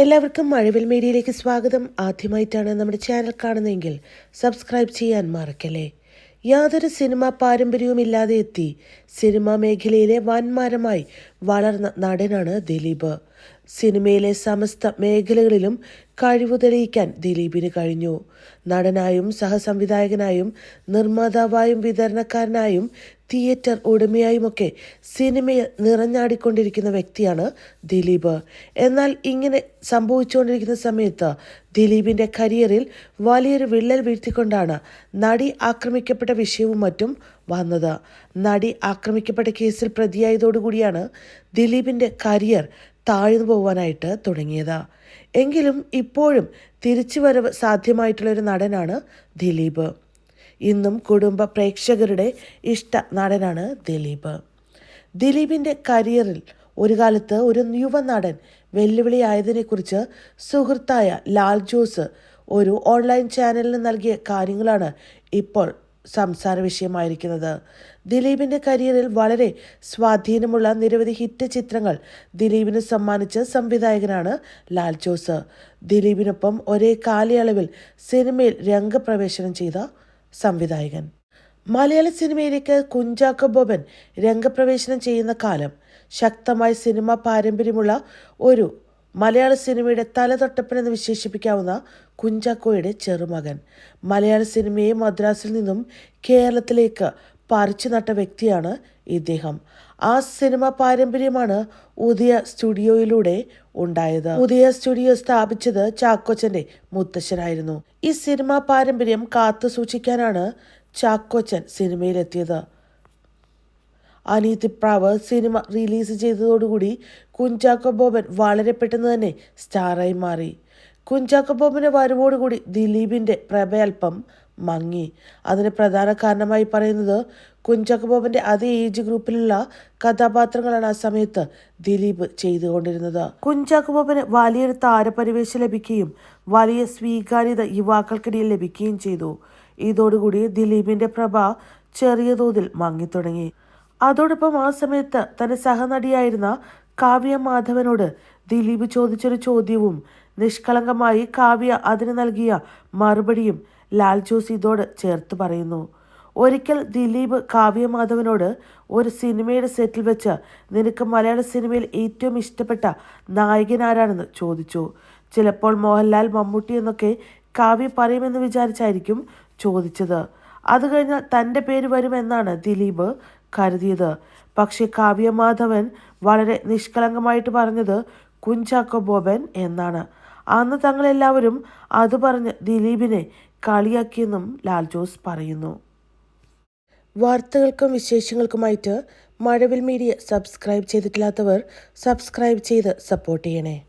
എല്ലാവർക്കും മഴവിൽ മീഡിയയിലേക്ക് സ്വാഗതം. ആദ്യമായിട്ടാണ് നമ്മുടെ ചാനൽ കാണുന്നതെങ്കിൽ സബ്സ്ക്രൈബ് ചെയ്യാൻ മറക്കല്ലേ. യാതൊരു സിനിമാ പാരമ്പര്യവുമില്ലാതെ എത്തി സിനിമാ മേഖലയിലെ വൻമാരമായി വളർന്ന നടനാണ് ദിലീപ്. സിനിമയിലെ സമസ്ത മേഖലകളിലും കഴിവ് തെളിയിക്കാൻ ദിലീപിന് കഴിഞ്ഞു. നടനായും സഹസംവിധായകനായും നിർമ്മാതാവായും വിതരണക്കാരനായും തിയേറ്റർ ഉടമയായുമൊക്കെ സിനിമയിൽ നിറഞ്ഞാടിക്കൊണ്ടിരിക്കുന്ന വ്യക്തിയാണ് ദിലീപ്. എന്നാൽ ഇങ്ങനെ സംഭവിച്ചുകൊണ്ടിരിക്കുന്ന സമയത്ത് ദിലീപിന്റെ കരിയറിൽ വലിയൊരു വിള്ളൽ വീഴ്ത്തിക്കൊണ്ടാണ് നടി ആക്രമിക്കപ്പെട്ട വിഷയവും മറ്റും വന്നത്. നടി ആക്രമിക്കപ്പെട്ട കേസിൽ പ്രതിയായതോടുകൂടിയാണ് ദിലീപിന്റെ കരിയർ താഴ്ന്നു പോകാനായിട്ട് തുടങ്ങിയത്. എങ്കിലും ഇപ്പോഴും തിരിച്ചുവരവ് സാധ്യമായിട്ടുള്ളൊരു നടനാണ് ദിലീപ്. ഇന്നും കുടുംബ പ്രേക്ഷകരുടെ ഇഷ്ട നടനാണ് ദിലീപ്. ദിലീപിന്റെ കരിയറിൽ ഒരു കാലത്ത് ഒരു യുവ നടൻ വെല്ലുവിളിയായതിനെക്കുറിച്ച് സുഹൃത്തായ ലാൽ ജോസ് ഒരു ഓൺലൈൻ ചാനലിന് നൽകിയ കാര്യങ്ങളാണ് ഇപ്പോൾ സംസാര വിഷയമായിരിക്കുന്നത്. ദിലീപിന്റെ കരിയറിൽ വളരെ സ്വാധീനമുള്ള നിരവധി ഹിറ്റ് ചിത്രങ്ങൾ ദിലീപിന് സമ്മാനിച്ച സംവിധായകനാണ് ലാൽ ജോസ്. ദിലീപിനൊപ്പം ഒരേ കാലയളവിൽ സിനിമയിൽ രംഗപ്രവേശനം ചെയ്ത സംവിധായകൻ. മലയാള സിനിമയിലേക്ക് കുഞ്ചാക്കോ ബോബൻ രംഗപ്രവേശനം ചെയ്യുന്ന കാലം ശക്തമായ സിനിമ പാരമ്പര്യമുള്ള ഒരു മലയാള സിനിമയുടെ തലതൊട്ടപ്പനെന്ന് വിശേഷിപ്പിക്കാവുന്ന കുഞ്ചാക്കോയുടെ ചെറുമകൻ. മലയാള സിനിമയെ മദ്രാസിൽ നിന്നും കേരളത്തിലേക്ക് പറിച്ചു നട്ട വ്യക്തിയാണ് ഇദ്ദേഹം. ആ സിനിമ പാരമ്പര്യമാണ് ഉദയ സ്റ്റുഡിയോയിലൂടെ ഉണ്ടായത്. ഉദയ സ്റ്റുഡിയോ സ്ഥാപിച്ചത് ചാക്കോച്ചന്റെ മുത്തശ്ശനായിരുന്നു. ഈ സിനിമാ പാരമ്പര്യം കാത്തു സൂക്ഷിക്കാനാണ് ചാക്കോച്ചൻ സിനിമയിലെത്തിയത്. അനീതിപ്രാവ് സിനിമ റിലീസ് ചെയ്തതോടുകൂടി കുഞ്ചാക്കോ ബോബൻ വളരെ പെട്ടെന്ന് തന്നെ സ്റ്റാറായി മാറി. കുഞ്ചാക്കോ ബോബന്റെ വരവോടുകൂടി ദിലീപിന്റെ പ്രഭയൽപ്പം മങ്ങി. അതിന് പ്രധാന കാരണമായി പറയുന്നത് കുഞ്ചാക്കോ ബോബന്റെ അതേ ഏജ് ഗ്രൂപ്പിലുള്ള കഥാപാത്രങ്ങളാണ് ആ സമയത്ത് ദിലീപ് ചെയ്തുകൊണ്ടിരുന്നത്. കുഞ്ചാക്കബോബന് വലിയൊരു താരപരിവേശം ലഭിക്കുകയും വലിയ സ്വീകാര്യത യുവാക്കൾക്കിടയിൽ ലഭിക്കുകയും ചെയ്തു. ഇതോടുകൂടി ദിലീപിന്റെ പ്രഭ ചെറിയ തോതിൽ മങ്ങിത്തുടങ്ങി. അതോടൊപ്പം ആ സമയത്ത് തന്റെ സഹനടിയായിരുന്ന കാവ്യ മാധവനോട് ദിലീപ് ചോദിച്ചൊരു ചോദ്യവും നിഷ്കളങ്കമായി കാവ്യ അതിന് നൽകിയ മറുപടിയും ലാൽ ഇതോട് ചേർത്ത് പറയുന്നു. ഒരിക്കൽ ദിലീപ് കാവ്യമാധവനോട് ഒരു സിനിമയുടെ സെറ്റിൽ വെച്ച് നിനക്ക് മലയാള സിനിമയിൽ ഏറ്റവും ഇഷ്ടപ്പെട്ട നായകൻ ആരാണെന്ന് ചോദിച്ചു. ചിലപ്പോൾ മോഹൻലാൽ മമ്മൂട്ടി എന്നൊക്കെ കാവ്യ പറയുമെന്ന് വിചാരിച്ചായിരിക്കും ചോദിച്ചത്. അത് കഴിഞ്ഞാൽ തന്റെ പേര് വരുമെന്നാണ് ദിലീപ് കരുതിയത്. പക്ഷെ കാവ്യമാധവൻ വളരെ നിഷ്കളങ്കമായിട്ട് പറഞ്ഞത് കുഞ്ചാക്കോ ബോബൻ എന്നാണ്. അന്ന് തങ്ങളെല്ലാവരും അത് പറഞ്ഞ് ദിലീപിനെ കളിയാക്കിയെന്നും ലാൽ ജോസ് പറയുന്നു. വാർത്തകൾക്കും വിശേഷങ്ങൾക്കുമായിട്ട് മഴവിൽ മീഡിയ സബ്സ്ക്രൈബ് ചെയ്തിട്ടില്ലാത്തവർ സബ്സ്ക്രൈബ് ചെയ്ത് സപ്പോർട്ട് ചെയ്യണേ.